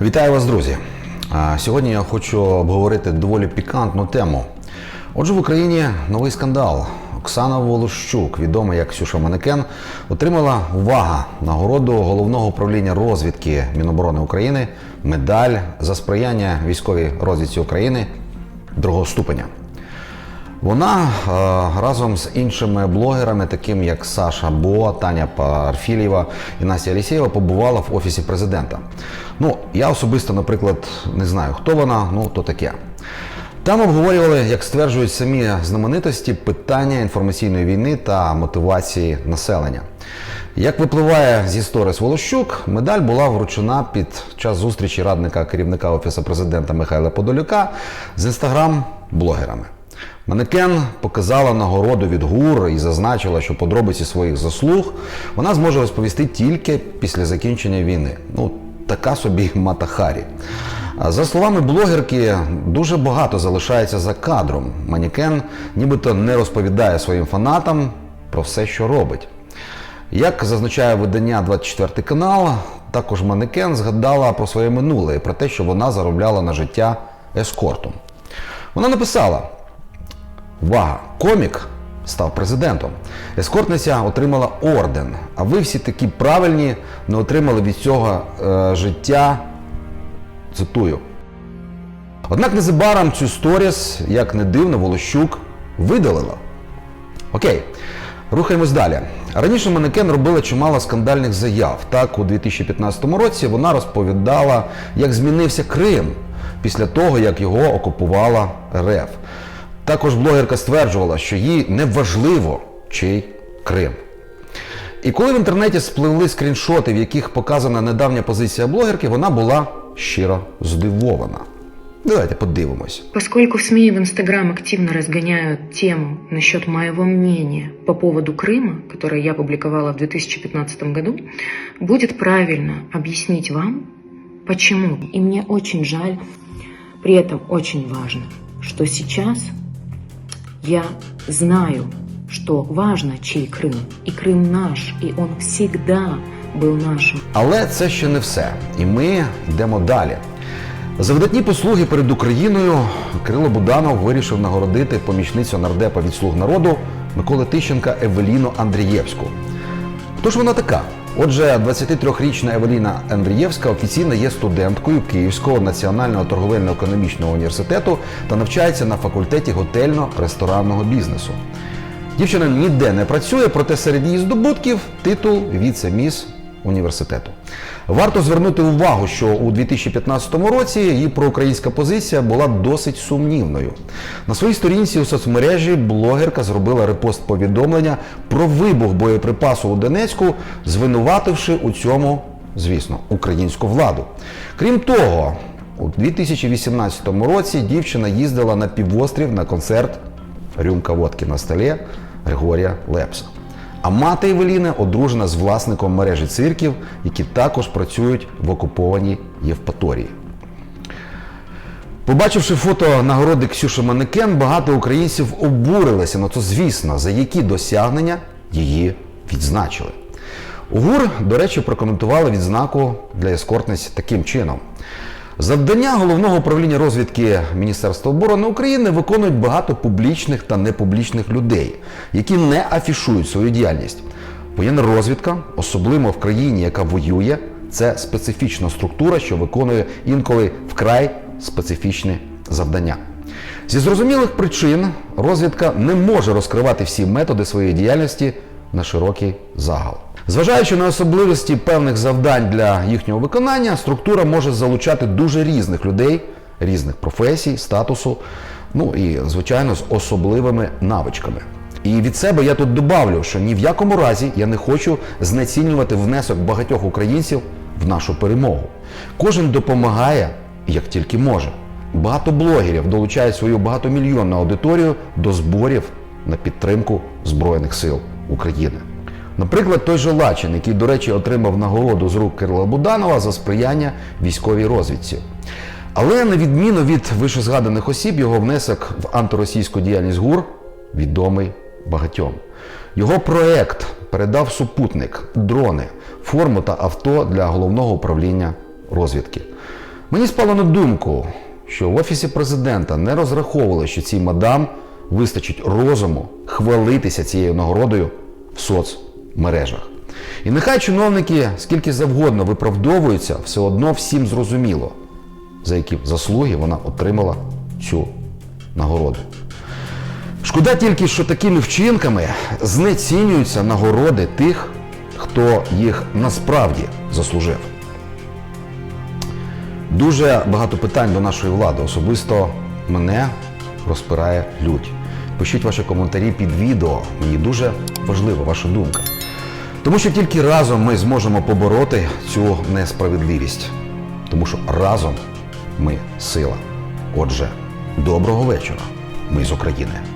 Вітаю вас, друзі! Сьогодні я хочу обговорити доволі пікантну тему. Отже, в Україні новий скандал. Оксана Волощук, відома як Сюша Манекен, отримала увага нагороду головного управління розвідки Міноборони України медаль за сприяння військовій розвідці України другого ступеня. Вона е, разом з іншими блогерами, таким як Саша Бо, Таня Парфілєва і Настя Алісєєва, побувала в офісі президента. Ну, я особисто, наприклад, не знаю, хто вона, ну то таке. Там обговорювали, як стверджують самі знаменитості, питання інформаційної війни та мотивації населення. Як випливає з історії з Волощук, медаль була вручена під час зустрічі радника керівника офісу президента Михайла Подолюка з інстаграм-блогерами. Манекен показала нагороду від ГУР і зазначила, що подробиці своїх заслуг вона зможе розповісти тільки після закінчення війни. Ну, така собі Матахарі. За словами блогерки, дуже багато залишається за кадром. Манікен нібито не розповідає своїм фанатам про все, що робить. Як зазначає видання 24 канал, також Манекен згадала про своє минуле і про те, що вона заробляла на життя ескортом. Вона написала: Увага! Комік став президентом. Ескортниця отримала орден. А ви всі такі правильні не отримали від цього е, життя. Цитую. Однак незабаром цю сторіс, як не дивно, Волощук видалила. Окей, рухаємось далі. Раніше Манекен робила чимало скандальних заяв. Так, у 2015 році вона розповідала, як змінився Крим після того, як його окупувала РФ. Також блогерка стверджувала, що їй не важливо, чий Крим. І коли в інтернеті спливли скріншоти, в яких показана недавня позиція блогерки, вона була щиро здивована. Давайте подивимось. Поскольку в СМИ и в Инстаграм активно разгоняют тему насчет моего мнения по поводу Крыма, которое я публиковала в 2015 году, будет правильно объяснить вам, почему. И мне очень жаль, при этом очень важно, что сейчас я знаю, что важно, чей Крым. И Крым наш, и он всегда был нашим. Але це ще не все. І ми йдемо далі. За видатні послуги перед Україною Кирило Буданов вирішив нагородити помічницю нардепа від слуг народу Миколи Тищенка Евеліну Андрієвську. Хто ж вона така? Отже, 23-річна Евеліна Андрієвська офіційно є студенткою Київського національного торговельно-економічного університету та навчається на факультеті готельно-ресторанного бізнесу. Дівчина ніде не працює, проте серед її здобутків титул віце-міс університету. Варто звернути увагу, що у 2015 році її проукраїнська позиція була досить сумнівною. На своїй сторінці у соцмережі блогерка зробила репост повідомлення про вибух боєприпасу у Донецьку, звинувативши у цьому, звісно, українську владу. Крім того, у 2018 році дівчина їздила на півострів на концерт Рюмка водки на столі Григорія Лепса. А мати Евеліни одружена з власником мережі цирків, які також працюють в окупованій Євпаторії. Побачивши фото нагороди Ксюши Манекен, багато українців обурилися, ну то звісно, за які досягнення її відзначили. УГУР, до речі, прокоментували відзнаку для ескортниць таким чином. Завдання головного управління розвідки Міністерства оборони України виконують багато публічних та непублічних людей, які не афішують свою діяльність. Воєнна розвідка, особливо в країні, яка воює, це специфічна структура, що виконує інколи вкрай специфічні завдання. Зі зрозумілих причин розвідка не може розкривати всі методи своєї діяльності на широкий загал. Зважаючи на особливості певних завдань для їхнього виконання, структура може залучати дуже різних людей, різних професій, статусу, ну і, звичайно, з особливими навичками. І від себе я тут добавлю, що ні в якому разі я не хочу знецінювати внесок багатьох українців в нашу перемогу. Кожен допомагає, як тільки може. Багато блогерів долучають свою багатомільйонну аудиторію до зборів на підтримку Збройних сил України. Наприклад, той же Лачин, який, до речі, отримав нагороду з рук Кирила Буданова за сприяння військовій розвідці. Але на відміну від вищезгаданих осіб, його внесок в антиросійську діяльність ГУР відомий багатьом. Його проект передав супутник, дрони, форму та авто для головного управління розвідки. Мені спало на думку, що в офісі президента не розраховували, що цій мадам вистачить розуму хвалитися цією нагородою в соцмережах. І нехай чиновники скільки завгодно виправдовуються, все одно всім зрозуміло, за які заслуги вона отримала цю нагороду. Шкода тільки, що такими вчинками знецінюються нагороди тих, хто їх насправді заслужив. Дуже багато питань до нашої влади. Особисто мене розпирає лють. Пишіть ваші коментарі під відео. Мені дуже важлива ваша думка. Тому що тільки разом ми зможемо побороти цю несправедливість. Тому що разом ми сила. Отже, доброго вечора. Ми з України.